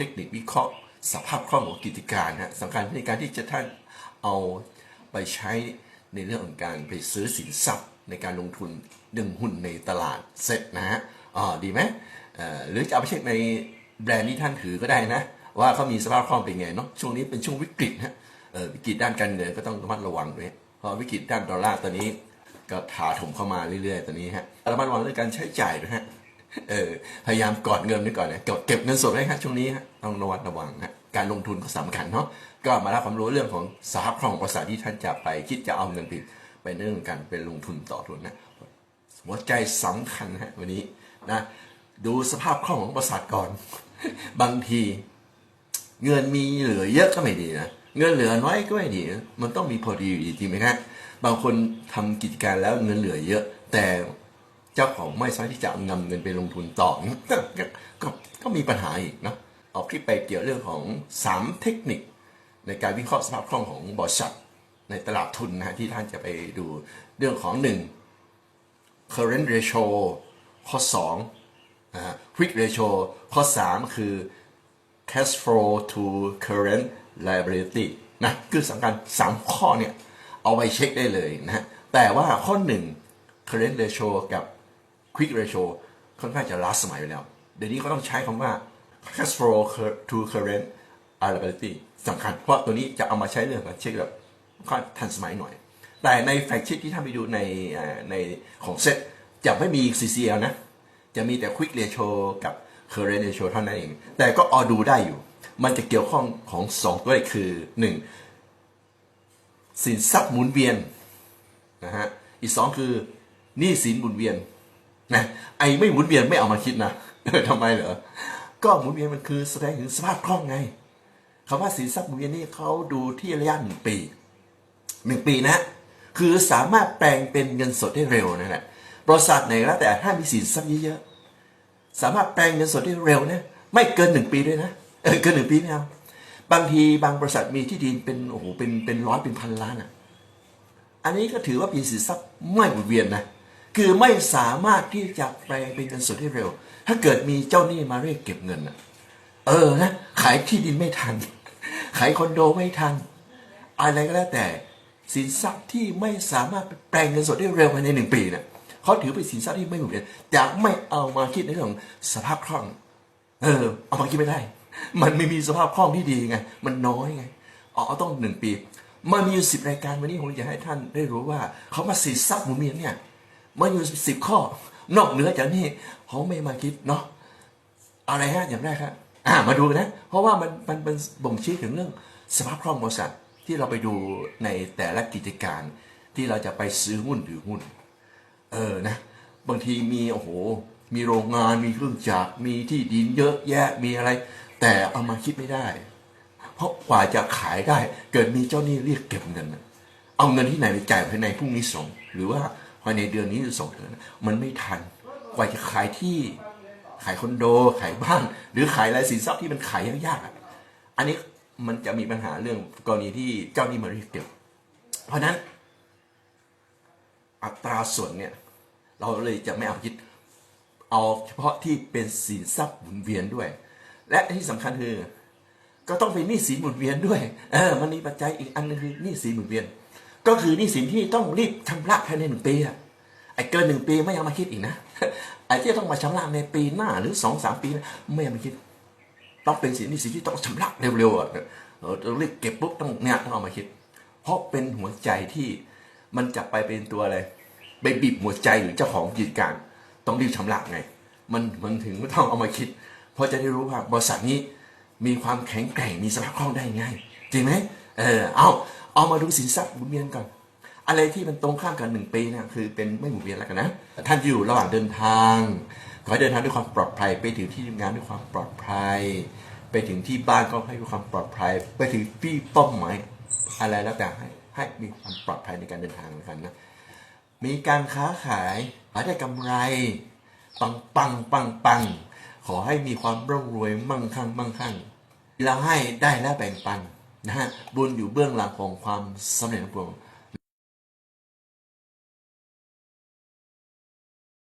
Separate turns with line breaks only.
เทคนิควิเคราะห์ สภาพคล่องของกิจการฮะสำคัญในการที่จะท่านเอาไปใช้ในเรื่องของการไปซื้อสินทรัพย์ในการลงทุนเรื่องหุ้นในตลาดเซ็ตนะฮะอ๋อดีไหมเอ่อหรือจะเอาไปเช็คในแบรนด์ที่ท่านถือก็ได้นะ ว่าเขามีสภาพคล่องเป็นไงเนาะช่วงนี้เป็นช่วงวิกฤตฮะวิกฤตด้านการเงินก็ต้องระมัดระวังด้วยเพราะวิกฤตด้านดอลลาร์ตอนนี้ก็ถาถมเข้ามาเรื่อยๆตอนนี้ฮะระมัดระวังเรื่องการใช้จ่ายนะฮะ เออพยายามกอดเงินไว้ก่อนนะเก็บเก็บเงินสดไว้ฮะช่วงนี้ฮะต้องระวัดระวังฮะการลงทุนก็สำคัญเนาะก็มารับความรู้เรื่องของสภาพคล่องของบริษัทที่ท่านจะไปคิดจะเอาเงินไปไปเรื่องการไปลงทุนต่อทุนนะหัวใจสำคัญฮะวันนี้นะดูสภาพคล่องของบริษัทก่อน บางที เงินมีเหลือเยอะก็ไม่ดีนะเงินเหลือน้อยก็ไม่ดี มันต้องมีพอดีอยู่ดีจริงไหมครับบางคนทำกิจการแล้วเงินเหลือเยอะ แต่ เจ้าของไม่สามารถที่จะเอานำเงินไปลงทุนต่อก็ก็มีปัญหาอีกนะออกคลิปไปเกี่ยวเรื่องของ 3 เทคนิค ในการวิเคราะห์สภาพคล่องของบริษัทในตลาดทุนนะที่ท่านจะไปดูเรื่องของ 1 current ratio ข้อ2นะ quick ratio ข้อ 3 คือ cash flow to current liability นะคือสำคัญ 3 ข้อเนี่ย เอาไปเช็คได้เลยนะฮะแต่ว่าข้อ 1 current ratio กับ quick ratio ค่อนข้างจะล้าสมัยไปแล้ว เดี๋ยวนี้ก็ต้องใช้คำว่า cash flow to current liability สำคัญ เพราะตัวนี้จะเอามาใช้เรื่องการเช็คแบบค่อนทันสมัยหน่อย แต่ในแฟกชิ t ที่ท่านไปดูในในของเซ็ตจะไม่มี CCL นะ จะมีแต่ quick ratio กับ current ratio เท่านั้นเอง แต่ก็เอดูได้อยู่ มันจะเกี่ยวข้องของสองตัวเลขคือ 1. สินทรัพย์หมุนเวียนนะฮะ อีกสองคือหนี้สินหมุนเวียน นะไอ้ไม่หมุนเวียนไม่เอามาคิดนะทำไมเหรอก็หมุนเวียนมันคือแสดงถึงสภาพคล่องไงคำว่าสินทรัพย์หมุนเวียนนี่เขาดูที่ระยะหนึ่งปีหนึ่งปีนะ คือสามารถแปลงเป็นเงินสดได้เร็วนั่นแหละบริษัทไหนก็แล้วแต่ถ้ามีสินทรัพย์เยอะๆสามารถแปลงเงินสดได้เร็วนะไม่เกินหนึ่งปีด้วยนะเออเกินหนึ่งปีไม่เอาบางทีบางบริษัทมีที่ดินเป็นโอ้โหเป็นเป็นร้อยเป็นพันล้านอะ อันนี้ก็ถือว่าเป็นสินทรัพย์ไม่หมุนเวียนนะ คือไม่สามารถที่จะแปลงเป็นเงินสดได้เร็ว ถ้าเกิดมีเจ้าหนี้มาเรียกเก็บเงินอะเออนะขายที่ดินไม่ทัน ขายคอนโดไม่ทัน อะไรก็แล้วแต่สินทรัพย์ที่ไม่สามารถแปลงเงินสดได้เร็วภายในหนึ่งปีเนี่ยเขาถือเป็นสินทรัพย์ที่ไม่หมุนเวียนจะไม่เอามาคิดในเรื่องของสภาพคล่อง เออ เอามาคิดไม่ได้ มันไม่มีสภาพคล่องที่ดีไง มันน้อยไงอ๋อต้องหนึ่งปี มันมีอยู่สิบรายการวันนี้ผมอยากให้ท่านได้รู้ว่าเขามาสินทรัพย์หมุนเวียนเนี่ย มันอยู่สิบข้อ นอกเหนือจากนี้เขาไม่มาคิดเนาะอะไรฮะอย่างแรกครับอ่ามาดูกันนะ เพราะว่ามันมันเป็นบ่งชี้ถึงเรื่องสภาพคล่องบริษัทที่เราไปดูในแต่ละกิจการที่เราจะไปซื้อหุ้นหรือหุ้น เออนะ บางทีมีโอ้โห มีโรงงานมีเครื่องจักรมีที่ดินเยอะแยะมีอะไร แต่เอามาคิดไม่ได้ เพราะกว่าจะขายได้ เกิดมีเจ้าหนี้เรียกเก็บเงินเอาเงินที่ไหนไปจ่ายภายในพรุ่งนี้ส่งหรือว่า ภายในเดือนนี้จะส่งเถอะมันไม่ทันกว่าจะขายที่ขายคอนโดขายบ้าน หรือขายอะไรสินทรัพย์ที่มันขายยากๆอันนี้มันจะมีปัญหาเรื่องกรณีที่เจ้าหนี้มาเรียกเก็บเพราะนั้น อัตราส่วนเนี่ยเราเลยจะไม่เอาคิดเอาเฉพาะที่เป็นสินทรัพย์หมุนเวียนด้วย และที่สำคัญคือ ก็ต้องเป็นหนี้สินหมุนเวียนด้วยเออมันมีปัจจัยอีกอันนึงคือหนี้สินหมุนเวียน ก็คือนี้สินที่ต้องรีบชำระภายในหนึ่งปีอะไอ้เกินหนึ่งปีไม่เอามาคิดอีกนะไอ้ที่ต้องมาชำระในปีหน้าหรือสองสามปีนะไม่เอามาคิด ต้องเป็นสินหนี้สินที่ต้องชำระเร็วๆอะต้องรีบเก็บปุ๊บต้องเนี่ยต้องเอามาคิด เพราะเป็นหัวใจที่มันจะไปเป็นตัวอะไรไปบีบหัวใจหรือเจ้าของกิจการ ต้องรีบชำระไง มันมันถึงไม่ต้องเอามาคิด เพราะจะได้รู้ว่าบริษัทนี้มีความแข็งแกร่งมีสภาพคล่องได้ไงจริงไหมเออเอา เอามาดูสินทรัพย์หมุนเวียนก่อน อะไรที่มันตรงข้ามกันหนึ่งปีเนี่ยคือเป็นไม่หมุนเวียนแล้วกันนะ ท่านอยู่ระหว่างเดินทาง ขอให้เดินทางด้วยความปลอดภัย ไปถึงที่ทำงานด้วยความปลอดภัย ไปถึงที่บ้านก็ให้ด้วยความปลอดภัย ไปถึงที่เป้าหมายอะไรแล้วแต่ให้ให้มีความปลอดภัยในการเดินทางกันนะ มีการค้าขายขายได้กำไร ปังปังปังปัง ขอให้มีความร่ำรวยมั่งคั่งมั่งคั่งเราให้ได้แล้วแบ่งปัน นะฮะบุญอยู่เบื้องหลังของความสำเร็จของพวกเรา